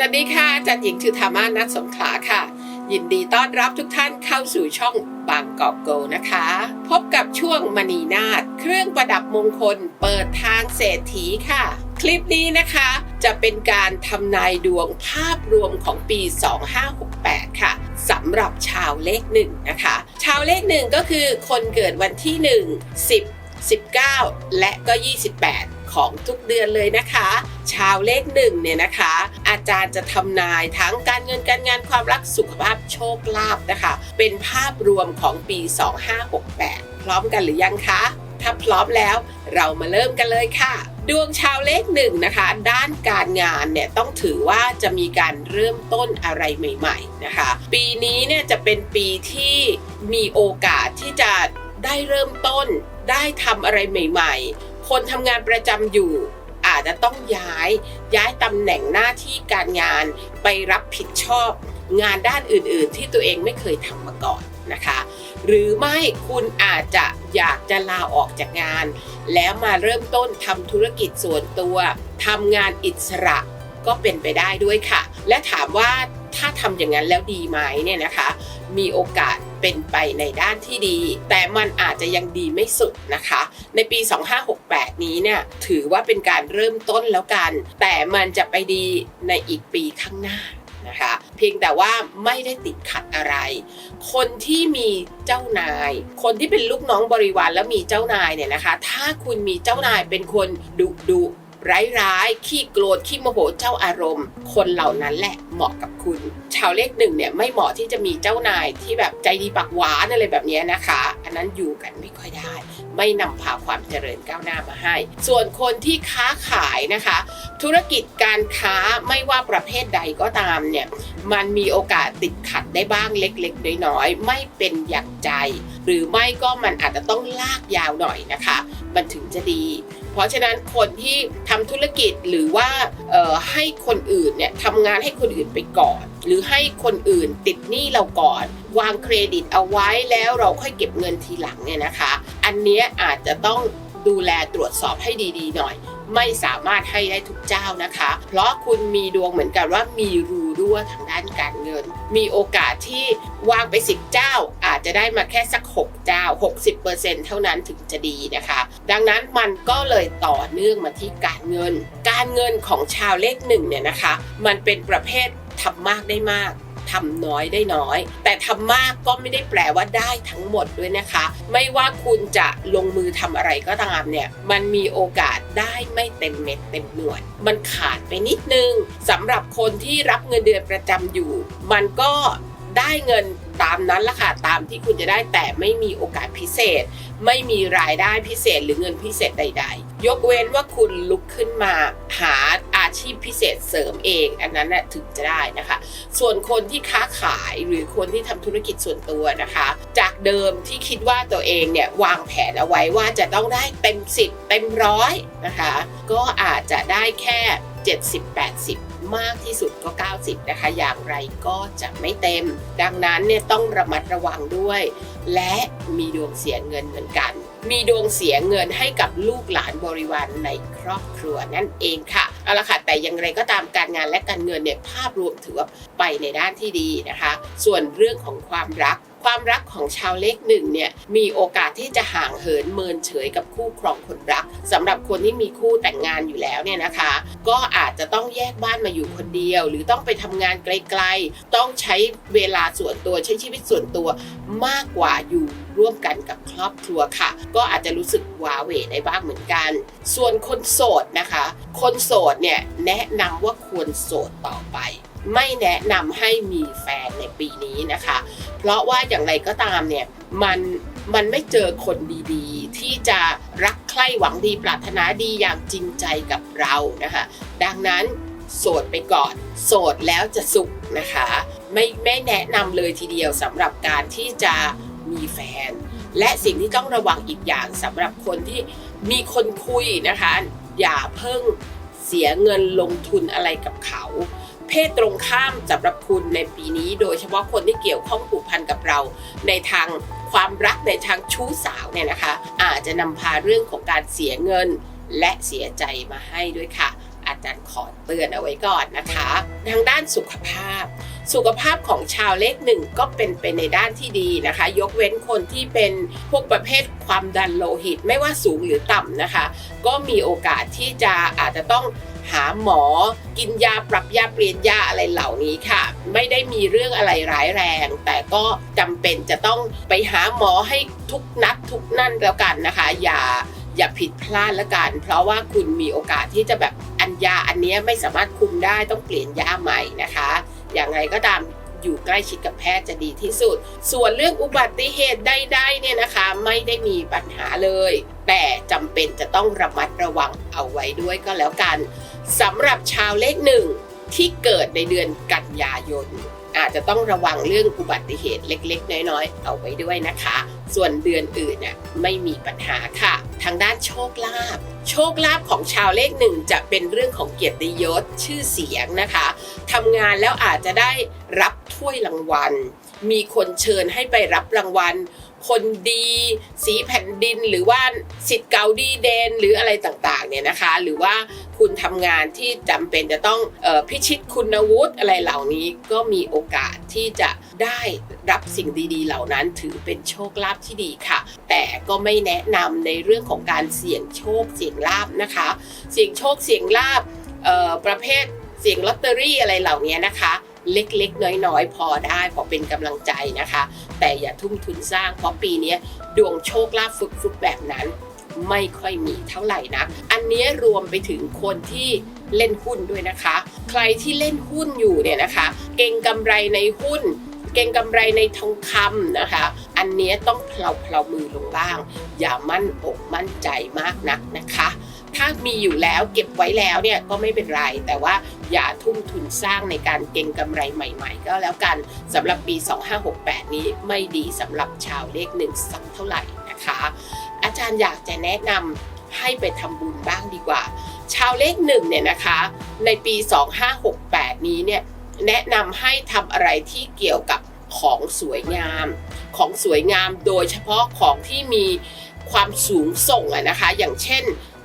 สวัสดีค่ะอาจันหญิงชุธามานัทสงขลาค่ะ ยินดีต้อนรับทุกท่านเข้าสู่ช่องบางกอกโกนะคะ พบกับช่วงมณีนาฏเครื่องประดับมงคล เปิดทางเศรษฐีค่ะ คลิปนี้นะคะจะเป็นการทำนายดวงภาพรวมของปี 2568 ค่ะสำหรับชาวเลขหนึ่งนะคะ ชาวเลขหนึ่งก็คือคนเกิดวันที่ 1 10 19 และก็ 28 ของทุกเดือนเลยนะคะ ชาวเลขหนึ่งเนี่ยนะคะ อาจารย์จะทำนายทั้งการเงินการงานความรักสุขภาพโชคลาภนะคะ เป็นภาพรวมของปี 2568 พร้อมกันหรือยังคะ ถ้าพร้อมแล้วเรามาเริ่มกันเลยค่ะดวงชาวเลขหนึ่งนะคะ ด้านการงานเนี่ยต้องถือว่าจะมีการเริ่มต้นอะไรใหม่ ๆนะคะ ปีนี้เนี่ยจะเป็นปีที่มีโอกาสที่จะได้เริ่มต้น ได้ทำอะไรใหม่ ๆ คนทำงานประจำอยู่ อาจจะต้องย้ายย้ายตำแหน่งหน้าที่การงานไปรับผิดชอบงานด้านอื่นๆ ที่ตัวเองไม่เคยทำมาก่อนนะคะ หรือไม่คุณอาจจะอยากจะลาออกจากงาน แล้วมาเริ่มต้นทำธุรกิจส่วนตัวทำงานอิสระก็เป็นไปได้ด้วยค่ะ และถามว่าถ้าทำอย่างนั้นแล้วดีไหมเนี่ยนะคะ มีโอกาสเป็นไปในด้านที่ดี แต่มันอาจจะยังดีไม่สุดนะคะ ในปี 2568 นี้เนี่ยถือว่าเป็นการเริ่มต้นแล้วกัน แต่มันจะไปดีในอีกปีข้างหน้านะคะเพียงแต่ว่าไม่ได้ติดขัดอะไร คนที่มีเจ้านาย คนที่เป็นลูกน้องบริวารแล้วมีเจ้านายเนี่ยนะคะ ถ้าคุณมีเจ้านายเป็นคนดุดุ ร้ายๆ ขี้โกรธขี้โมโหเจ้าอารมณ์ คนเหล่านั้นแหละเหมาะกับคุณ ชาวเลขหนึ่งเนี่ยไม่เหมาะที่จะมีเจ้านายที่แบบใจดีปากหวานอะไรแบบนี้นะคะ อันนั้นอยู่กันไม่ค่อยได้ ไม่นำพาความเจริญก้าวหน้ามาให้ ส่วนคนที่ค้าขายนะคะ ธุรกิจการค้าไม่ว่าประเภทใดก็ตามเนี่ยมันมีโอกาสติดขัดได้บ้างเล็กๆน้อยๆไม่เป็นอย่างใจ หรือไม่ก็มันอาจจะต้องลากยาวหน่อยนะคะ มันถึงจะดี ราะฉะนั้นคนที่ทำธุรกิจหรือว่าให้คนอื่นเนี่ยทำงานให้คนอื่นไปก่อน หรือให้คนอื่นติดหนี้เราก่อน วางเครดิตเอาไว้แล้วเราค่อยเก็บเงินทีหลังเนี่ยนะคะ อันนี้อาจจะต้องดูแลตรวจสอบให้ดีๆหน่อย ไม่สามารถให้ได้ทุกเจ้านะคะ เพราะคุณมีดวงเหมือนกันว่ามีรูรั่วทางด้านการเงิน มีโอกาสที่วางไป10เจ้า จจะได้มาแค่สัก 6 เจ้า 60%เท่านั้นถึงจะดีนะคะ ดังนั้นมันก็เลยต่อเนื่องมาที่การเงิน การเงินของชาวเลขหนึ่งเนี่ยนะคะ มันเป็นประเภททำมากได้มากทำน้อยได้น้อย แต่ทำมากก็ไม่ได้แปลว่าได้ทั้งหมดด้วยนะคะ ไม่ว่าคุณจะลงมือทำอะไรก็ตามเนี่ย มันมีโอกาสได้ไม่เต็มเม็ดเต็มหน่วย มันขาดไปนิดนึงสำหรับคนที่รับเงินเดือนประจำอยู่ มันก็ได้เงิน ตามนั้นละค่ะตามที่คุณจะได้แต่ไม่มีโอกาสพิเศษ ไม่มีรายได้พิเศษหรือเงินพิเศษใด ๆ ยกเว้นว่าคุณลุกขึ้นมาหาอาชีพพิเศษเสริมเอง อันนั้นนะถึงจะได้นะคะ ส่วนคนที่ค้าขายหรือคนที่ทำธุรกิจส่วนตัวนะคะ จากเดิมที่คิดว่าตัวเองเนี่ยวางแผนเอาไว้ว่าจะต้องได้เต็ม10เต็มร้อยนะคะ ก็อาจจะได้แค่ 70-80 มากที่สุดก็ 90 นะคะ อย่างไรก็จะไม่เต็ม ดังนั้นเนี่ยต้องระมัดระวังด้วย และมีดวงเสียเงินเหมือนกัน มีดวงเสียเงินให้กับลูกหลานบริวารในครอบครัวนั่นเองค่ะเอาละค่ะแต่อย่างไรก็ตามการงานและการเงินเนี่ยภาพรวมถือว่าไปในด้านที่ดีนะคะ ส่วนเรื่องของความรัก ความรักของชาวเลขหนึ่งเนี่ยมีโอกาสที่จะห่างเหินเมินเฉยกับคู่ครองคนรักสำหรับคนที่มีคู่แต่งงานอยู่แล้วเนี่ยนะคะ ก็อาจจะต้องแยกบ้านมาอยู่คนเดียว หรือต้องไปทำงานไกลๆ ต้องใช้เวลาส่วนตัวใช้ชีวิตส่วนตัวมากกว่าอยู่ร่วมกันกับครอบครัวค่ะ ก็อาจจะรู้สึกว้าเหวได้บ้างเหมือนกัน ส่วนคนโสดนะคะ คนโสดเนี่ยแนะนำว่าควรโสดต่อไป ไม่แนะนำให้มีแฟนในปีนี้นะคะ เพราะว่าอย่างไรก็ตามเนี่ยมันมันไม่เจอคนดีๆ ที่จะรักใคร่หวังดีปรารถนาดีอย่างจริงใจกับเรานะคะ ดังนั้นโสดไปก่อน โสดแล้วจะสุขนะคะ ไม่ไม่แนะนำเลยทีเดียวสำหรับการที่จะมีแฟน และสิ่งที่ต้องระวังอีกอย่างสำหรับคนที่มีคนคุยนะคะ อย่าเพิ่งเสียเงินลงทุนอะไรกับเขา เพศตรงข้ามสำหรับคุณในปีนี้ โดยเฉพาะคนที่เกี่ยวข้องผูกพันกับเรา ในทางความรักในทางชู้สาวเนี่ยนะคะ อาจจะนำพาเรื่องของการเสียเงินและเสียใจมาให้ด้วยค่ะ อาจารย์ขอเตือนเอาไว้ก่อนนะคะ ทางด้านสุขภาพ สุขภาพของชาวเลขหนึ่งก็เป็นไปในด้านที่ดีนะคะ ยกเว้นคนที่เป็นพวกประเภทความดันโลหิตไม่ว่าสูงหรือต่ำนะคะ ก็มีโอกาสที่จะอาจจะต้องหาหมอกินยาปรับยาเปลี่ยนยาอะไรเหล่านี้ค่ะ ไม่ได้มีเรื่องอะไรร้ายแรง แต่ก็จำเป็นจะต้องไปหาหมอให้ทุกนัดทุกนั่นแล้วกันนะคะ อย่าอย่าผิดพลาดแล้วกัน เพราะว่าคุณมีโอกาสที่จะแบบอันยาอันนี้ไม่สามารถคุมได้ต้องเปลี่ยนยาใหม่นะคะ อย่างไรก็ตามอยู่ใกล้ชิดกับแพทย์จะดีที่สุด ส่วนเรื่องอุบัติเหตุใดๆเนี่ยนะคะ ไม่ได้มีปัญหาเลย แต่จำเป็นจะต้องระมัดระวังเอาไว้ด้วยก็แล้วกันสำหรับชาวเลขหนึ่งที่เกิดในเดือนกันยายน อาจจะต้องระวังเรื่องอุบัติเหตุเล็กๆ น้อยๆ เอาไว้ด้วยนะคะ ส่วนเดือนอื่นน่ะไม่มีปัญหาค่ะ ทางด้านโชคลาภโชคลาภของชาวเลขหนึ่งจะเป็นเรื่องของเกียรติยศชื่อเสียงนะคะทำงานแล้วอาจจะได้รับถ้วยรางวัล มีคนเชิญให้ไปรับรางวัล คนดี สีแผ่นดิน หรือว่าสิทธิ์เก่าดีเดนหรืออะไรต่างๆเนี่ยนะคะ หรือว่าคุณทำงานที่จำเป็นจะต้องออพิชิตคุณวุฒิอะไรเหล่านี้ก็มีโอกาสที่จะได้รับสิ่งดีๆ เหล่านั้นถือเป็นโชคลาภที่ดีค่ะ แต่ก็ไม่แนะนำในเรื่องของการเสี่ยงโชคเสี่ยงลาบนะคะ เสี่ยงโชคเสี่ยงลาบประเภทเสี่ยงลอตเตอรี่อะไรเหล่านี้นะคะ เล็กๆ น้อยๆ พอได้พอเป็นกำลังใจนะคะ แต่อย่าทุ่มทุนสร้างเพราะปีนี้ดวงโชคลาภฟุกๆแบบนั้น ไม่ค่อยมีเท่าไหร่นะอันนี้รวมไปถึงคนที่เล่นหุ้นด้วยนะคะ ใครที่เล่นหุ้นอยู่เนี่ยนะคะ เก่งกำไรในหุ้นเก่งกำไรในทองคำนะคะ อันนี้ต้องเพลาเพลามือลงบ้าง อย่ามั่นอกมั่นใจมากนักนะคะ ถ้ามีอยู่แล้วเก็บไว้แล้วเนี่ยก็ไม่เป็นไร แต่ว่าอย่าทุ่มทุนสร้างในการเก็งกำไรใหม่ๆ ก็แล้วกันสำหรับปี 2568 นี้ไม่ดีสำหรับชาวเลขหนึ่งสักเท่าไหร่นะคะ อาจารย์อยากจะแนะนำให้ไปทำบุญบ้างดีกว่า ชาวเลขหนึ่งเนี่ยนะคะ ในปี 2568 นี้เนี่ยแนะนำให้ทำอะไรที่เกี่ยวกับของสวยงาม ของสวยงามโดยเฉพาะของที่มีความสูงส่งอะนะคะ อย่างเช่น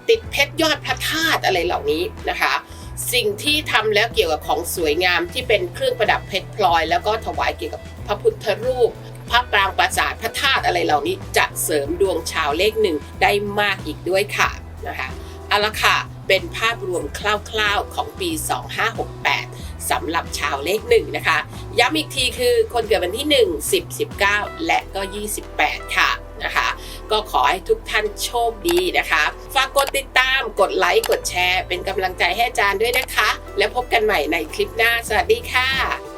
ติดเพชรยอดพระธาตุอะไรเหล่านี้นะคะ สิ่งที่ทำแล้วเกี่ยวกับของสวยงามที่เป็นเครื่องประดับเพชรพลอย แล้วก็ถวายเกี่ยวกับพระพุทธรูปพระปรางปราสาทพระธาตุอะไรเหล่านี้จะเสริมดวงชาวเลขหนึ่งได้มากอีกด้วยค่ะนะคะเอาละค่ะเป็นภาพรวมคร่าวๆของปี 2568 สำหรับชาวเลขหนึ่งนะคะ ย้ำอีกทีคือคนเกิดวันที่ 1 10 19 และก็ 28 ค่ะนะคะ ก็ขอให้ทุกท่านโชคดีนะคะ ฝากกดติดตามกดไลค์กดแชร์ เป็นกำลังใจให้อาจารย์ด้วยนะคะ แล้วพบกันใหม่ในคลิปหน้า สวัสดีค่ะ